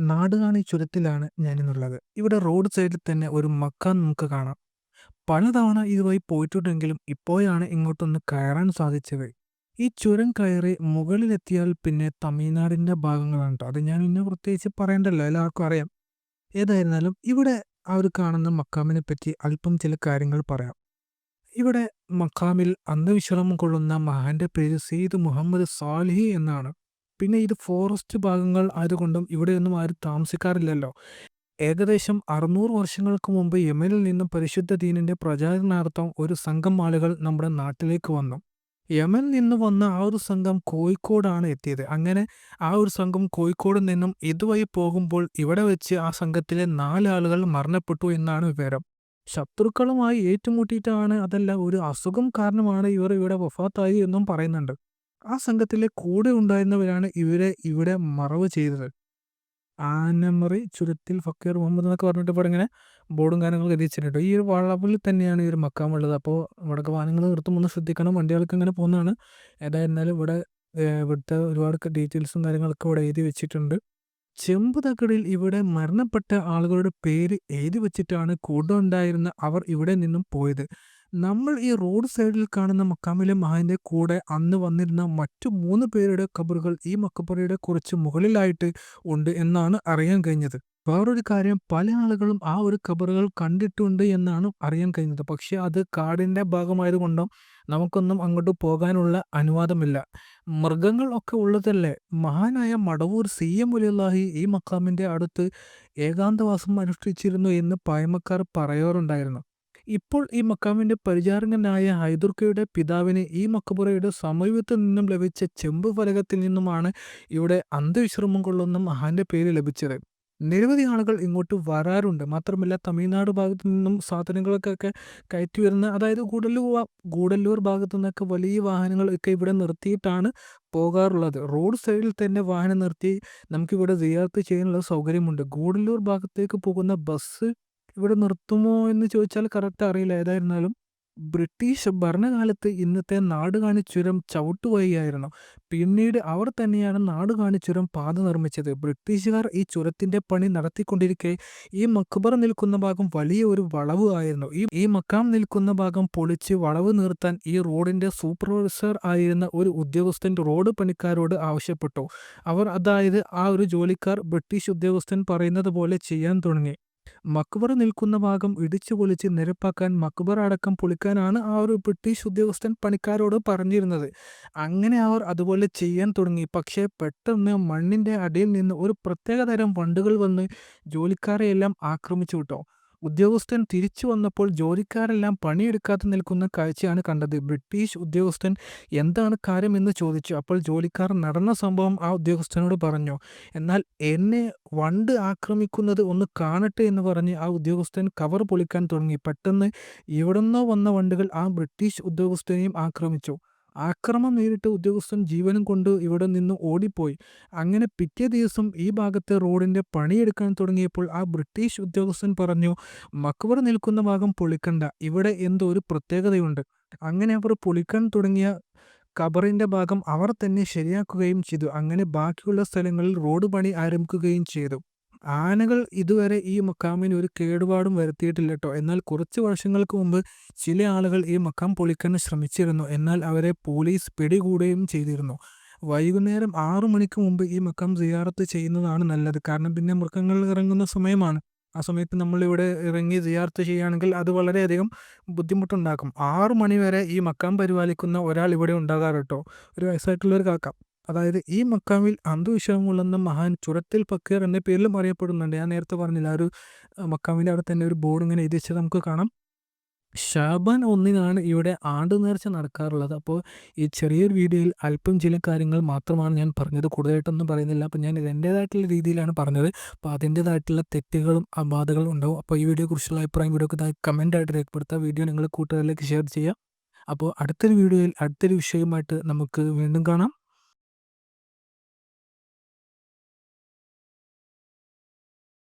നാടുകാണി ചുരത്തിലാണ് ഞാനിന്നുള്ളത്. ഇവിടെ റോഡ് സൈഡിൽ തന്നെ ഒരു മക്കാൻ നമുക്ക് കാണാം. പലതവണ ഇതുവഴി പോയിട്ടുണ്ടെങ്കിലും ഇപ്പോഴാണ് ഇങ്ങോട്ടൊന്ന് കയറാൻ സാധിച്ചത്. ഈ ചുരം കയറി മുകളിലെത്തിയാൽ പിന്നെ തമിഴ്നാടിന്റെ ഭാഗങ്ങളാണ്. അത് ഞാൻ പിന്നെ പ്രത്യേകിച്ച് പറയണ്ടല്ലോ എല്ലാവർക്കും അറിയാം. ഏതായിരുന്നാലും ഇവിടെ അവർ കാണുന്ന മക്കാമിനെ പറ്റി അല്പം ചില കാര്യങ്ങൾ പറയാം. ഇവിടെ മക്കാമിൽ അന്ധവിശ്രമം കൊള്ളുന്ന മഹാന്റെ പേര് സെയ്ദ് മുഹമ്മദ് സാലിഹി എന്നാണ്. പിന്നെ ഇത് ഫോറസ്റ്റ് ഭാഗങ്ങൾ ആയതുകൊണ്ടും ഇവിടെയൊന്നും ആരും താമസിക്കാറില്ലല്ലോ. ഏകദേശം 600 വർഷങ്ങൾക്ക് മുമ്പ് യമനിൽ നിന്നും പരിശുദ്ധ ദീനിന്റെ പ്രചാരണാർത്ഥം ഒരു സംഘം ആളുകൾ നമ്മുടെ നാട്ടിലേക്ക് വന്നു. യമനിൽ നിന്ന് വന്ന ആ ഒരു സംഘം കോഴിക്കോടാണ് എത്തിയത്. അങ്ങനെ ആ ഒരു സംഘം കോഴിക്കോട് നിന്നും ഇതുവഴി പോകുമ്പോൾ ഇവിടെ വെച്ച് ആ സംഘത്തിലെ നാല് ആളുകൾ മരണപ്പെട്ടു എന്നാണ് വിവരം. ശത്രുക്കളുമായി ഏറ്റുമുട്ടിയിട്ടാണ് അതല്ല ഒരു അസുഖം കാരണമാണ് ഇവർ ഇവിടെ വഫാത്തായി എന്നും പറയുന്നുണ്ട്. ആ സംഘത്തിലെ കൂടെ ഉണ്ടായിരുന്നവരാണ് ഇവരെ ഇവിടെ മറവ് ചെയ്തത്. ആനമറി ചുരത്തിൽ ഫക്കീർ മുഹമ്മദ് എന്നൊക്കെ പറഞ്ഞിട്ട് ഇവിടെ ഇങ്ങനെ ബോർഡും കാര്യങ്ങളൊക്കെ എത്തിച്ചിട്ടുണ്ട്. ഈ ഒരു വളവിൽ തന്നെയാണ് ഈ ഒരു മക്കാം ഉള്ളത്. അപ്പോൾ ഇവിടെയൊക്കെ വാഹനങ്ങൾ നിർത്തും ഒന്ന് ശ്രദ്ധിക്കണം. വണ്ടികൾക്ക് ഇങ്ങനെ പോകുന്നതാണ്. ഏതായിരുന്നാലും ഇവിടെ ഇവിടുത്തെ ഒരുപാട് ഡീറ്റെയിൽസും കാര്യങ്ങളൊക്കെ ഇവിടെ എഴുതി വെച്ചിട്ടുണ്ട്. ചെമ്പ് തകിടിൽ ഇവിടെ മരണപ്പെട്ട ആളുകളുടെ പേര് എഴുതി വെച്ചിട്ടാണ് കൂടെ ഉണ്ടായിരുന്ന അവർ ഇവിടെ നിന്നും പോയത്. നമ്മൾ ഈ റോഡ് സൈഡിൽ കാണുന്ന മക്കാമിലെ മഹാന്റെ കൂടെ അന്ന് വന്നിരുന്ന മറ്റു മൂന്ന് പേരുടെ കബറുകൾ ഈ മക്ബറയുടെ കുറച്ച് മുകളിലായിട്ട് ഉണ്ട് എന്നാണ് അറിയാൻ കഴിഞ്ഞത്. വേറൊരു കാര്യം പല ആളുകളും ആ ഒരു കബറുകൾ കണ്ടിട്ടുണ്ട് എന്നാണ് അറിയാൻ കഴിഞ്ഞത്. പക്ഷേ അത് കാടിന്റെ ഭാഗമായതുകൊണ്ടും നമുക്കൊന്നും അങ്ങോട്ട് പോകാനുള്ള അനുവാദമില്ല. മൃഗങ്ങൾ ഒക്കെ ഉള്ളതല്ലേ. മഹാനായ മടവൂർ സി. എം വലിയുള്ളാഹി ഈ മക്കാമിന്റെ അടുത്ത് ഏകാന്തവാസം അനുഷ്ഠിച്ചിരുന്നു എന്ന് പായ്മക്കാർ പറയാറുണ്ടായിരുന്നു. ഇപ്പോൾ ഈ മക്കാമിന്റെ പരിചാരകനായ ഹൈദുർക്കയുടെ പിതാവിന് ഈ മക്കബുറയുടെ സമീപത്തു നിന്നും ലഭിച്ച ചെമ്പ് ഫലകത്തിൽ നിന്നുമാണ് ഇവിടെ അന്ധവിശ്രമം കൊള്ളുന്ന മഹാന്റെ പേര് ലഭിച്ചത്. നിരവധി ആളുകൾ ഇങ്ങോട്ട് വരാറുണ്ട്. മാത്രമല്ല തമിഴ്നാട് ഭാഗത്തു നിന്നും സാധനങ്ങൾക്കൊക്കെ കയറ്റി വരുന്ന അതായത് ഗൂഡല്ലൂർ ഗൂഡല്ലൂർ ഭാഗത്തു നിന്നൊക്കെ വലിയ വാഹനങ്ങൾ ഒക്കെ ഇവിടെ നിർത്തിയിട്ടാണ് പോകാറുള്ളത്. റോഡ് സൈഡിൽ തന്നെ വാഹനം നിർത്തി നമുക്കിവിടെ സിയാറത്ത് ചെയ്യാനുള്ള സൗകര്യമുണ്ട്. ഗൂഡല്ലൂർ ഭാഗത്തേക്ക് പോകുന്ന ബസ് ഇവിടെ നിർത്തുമോ എന്ന് ചോദിച്ചാൽ കറക്റ്റ് അറിയില്ല. ഏതായിരുന്നാലും ബ്രിട്ടീഷ് ഭരണകാലത്ത് ഇന്നത്തെ നാടുകാണി ചുരം ചവിട്ടുവഴിയായിരുന്നു. പിന്നീട് അവർ തന്നെയാണ് നാടുകാണി ചുരം പാത നിർമ്മിച്ചത്. ബ്രിട്ടീഷുകാർ ഈ ചുരത്തിന്റെ പണി നടത്തിക്കൊണ്ടിരിക്കെ ഈ മക്ബർ നിൽക്കുന്ന ഭാഗം വലിയ ഒരു വളവ് ആയിരുന്നു. ഈ ഈ മക്കാം നിൽക്കുന്ന ഭാഗം പൊളിച്ച് വളവ് നിർത്താൻ ഈ റോഡിന്റെ സൂപ്പർവൈസർ ആയിരുന്ന ഒരു ഉദ്യോഗസ്ഥൻ റോഡ് പണിക്കാരോട് ആവശ്യപ്പെട്ടു. അവർ അതായത് ആ ഒരു ജോലിക്കാർ ബ്രിട്ടീഷ് ഉദ്യോഗസ്ഥൻ പറയുന്നത് പോലെ ചെയ്യാൻ തുടങ്ങി. മക്ബറ നിൽക്കുന്ന ഭാഗം ഇടിച്ചു പൊളിച്ച് നിരപ്പാക്കാൻ മക്ബറ അടക്കം പൊളിക്കാനാണ് ആ ഒരു ബ്രിട്ടീഷ് ഉദ്യോഗസ്ഥൻ പണിക്കാരോട് പറഞ്ഞിരുന്നത്. അങ്ങനെ അവർ അതുപോലെ ചെയ്യാൻ തുടങ്ങി. പക്ഷേ പെട്ടെന്ന് മണ്ണിന്റെ അടിയിൽ നിന്ന് ഒരു പ്രത്യേക തരം വണ്ടുകൾ വന്ന് ജോലിക്കാരെയെല്ലാം ആക്രമിച്ചു ട്ടോ. ഉദ്യോഗസ്ഥൻ തിരിച്ചു വന്നപ്പോൾ ജോലിക്കാരെല്ലാം പണിയെടുക്കാതെ നിൽക്കുന്ന കാഴ്ചയാണ് കണ്ടത്. ബ്രിട്ടീഷ് ഉദ്യോഗസ്ഥൻ എന്താണ് കാര്യമെന്ന് ചോദിച്ചു. അപ്പോൾ ജോലിക്കാർ നടന്ന സംഭവം ആ ഉദ്യോഗസ്ഥനോട് പറഞ്ഞു. എന്നാൽ എന്നെ വണ്ട് ആക്രമിക്കുന്നത് ഒന്ന് കാണട്ടെ എന്ന് പറഞ്ഞ് ആ ഉദ്യോഗസ്ഥൻ കവർ പൊളിക്കാൻ തുടങ്ങി. പെട്ടെന്ന് എവിടുന്നോ വന്ന വണ്ടുകൾ ആ ബ്രിട്ടീഷ് ഉദ്യോഗസ്ഥനെയും ആക്രമിച്ചു. ആക്രമണം നേരിട്ട് ഉദ്യോഗസ്ഥൻ ജീവനും കൊണ്ട് ഇവിടെ നിന്ന് ഓടിപ്പോയി. അങ്ങനെ പിറ്റേ ദിവസം ഈ ഭാഗത്തെ റോഡിന്റെ പണിയെടുക്കാൻ തുടങ്ങിയപ്പോൾ ആ ബ്രിട്ടീഷ് ഉദ്യോഗസ്ഥൻ പറഞ്ഞു മക്വർ നിൽക്കുന്ന ഭാഗം പൊളിക്കണ്ട. ഇവിടെ എന്തോ ഒരു പ്രത്യേകതയുണ്ട്. അങ്ങനെ അവർ പൊളിക്കാൻ തുടങ്ങിയ കബറിന്റെ ഭാഗം അവർ തന്നെ ശരിയാക്കുകയും ചെയ്തു. അങ്ങനെ ബാക്കിയുള്ള സ്ഥലങ്ങളിൽ റോഡ് പണി ആരംഭിക്കുകയും ചെയ്തു. ആനകൾ ഇതുവരെ ഈ മക്കാമിന് ഒരു കേടുപാടും വരുത്തിയിട്ടില്ല കേട്ടോ എന്നാൽ കുറച്ച് വർഷങ്ങൾക്ക് മുമ്പ് ചില ആളുകൾ ഈ മക്കാം പൊളിക്കാൻ ശ്രമിച്ചിരുന്നു. എന്നാൽ അവരെ പോലീസ് പിടികൂടുകയും ചെയ്തിരുന്നു. വൈകുന്നേരം ആറു മണിക്ക് മുമ്പ് ഈ മക്കാം സിയാറത്ത് ചെയ്യുന്നതാണ് നല്ലത്. കാരണം പിന്നെ മൃഗങ്ങൾ ഇറങ്ങുന്ന സമയമാണ്. ആ സമയത്ത് നമ്മൾ ഇവിടെ ഇറങ്ങി സിയാർത്ത് ചെയ്യുകയാണെങ്കിൽ അത് വളരെയധികം ബുദ്ധിമുട്ടുണ്ടാക്കും. ആറു മണിവരെ ഈ മക്കാം പരിപാലിക്കുന്ന ഒരാൾ ഇവിടെ ഉണ്ടാകാറ് ട്ടോ. ഒരു വയസ്സായിട്ടുള്ളൊരു കാക്ക. അതായത് ഈ മക്കാമിൽ അന്ധവിശ്വാസമുള്ളെന്ന മഹാൻ ചുരത്തിൽ പക്കീർ എന്ന പേരിലും അറിയപ്പെടുന്നുണ്ട്. ഞാൻ നേരത്തെ പറഞ്ഞില്ല ആ ഒരു മക്കാമിന്റെ അവിടെ തന്നെ ഒരു ബോർഡ് ഇങ്ങനെ എഴുതി വെച്ചത് നമുക്ക് കാണാം. ശഅബാൻ 1 ഇവിടെ ആണ്ട് നേർച്ച നടക്കാറുള്ളത്. അപ്പോൾ ഈ ചെറിയൊരു വീഡിയോയിൽ അല്പം ചില കാര്യങ്ങൾ മാത്രമാണ് ഞാൻ പറഞ്ഞത്. കൂടുതലായിട്ടൊന്നും പറയുന്നില്ല. അപ്പോൾ ഞാൻ എന്റേതായിട്ടുള്ള രീതിയിലാണ് പറഞ്ഞത്. അപ്പോൾ അതിന്റേതായിട്ടുള്ള തെറ്റുകളും അബാധകളും ഉണ്ടാവും. അപ്പോൾ ഈ വീഡിയോ കുറിച്ചുള്ള അഭിപ്രായം വീഡിയോക്ക് താഴെ കമന്റ് ആയിട്ട് രേഖപ്പെടുത്തുക. വീഡിയോ നിങ്ങൾ കൂട്ടുകാരിലേക്ക് ഷെയർ ചെയ്യുക. അപ്പോൾ അടുത്തൊരു വീഡിയോയിൽ അടുത്തൊരു വിഷയമായിട്ട് നമുക്ക് വീണ്ടും കാണാം.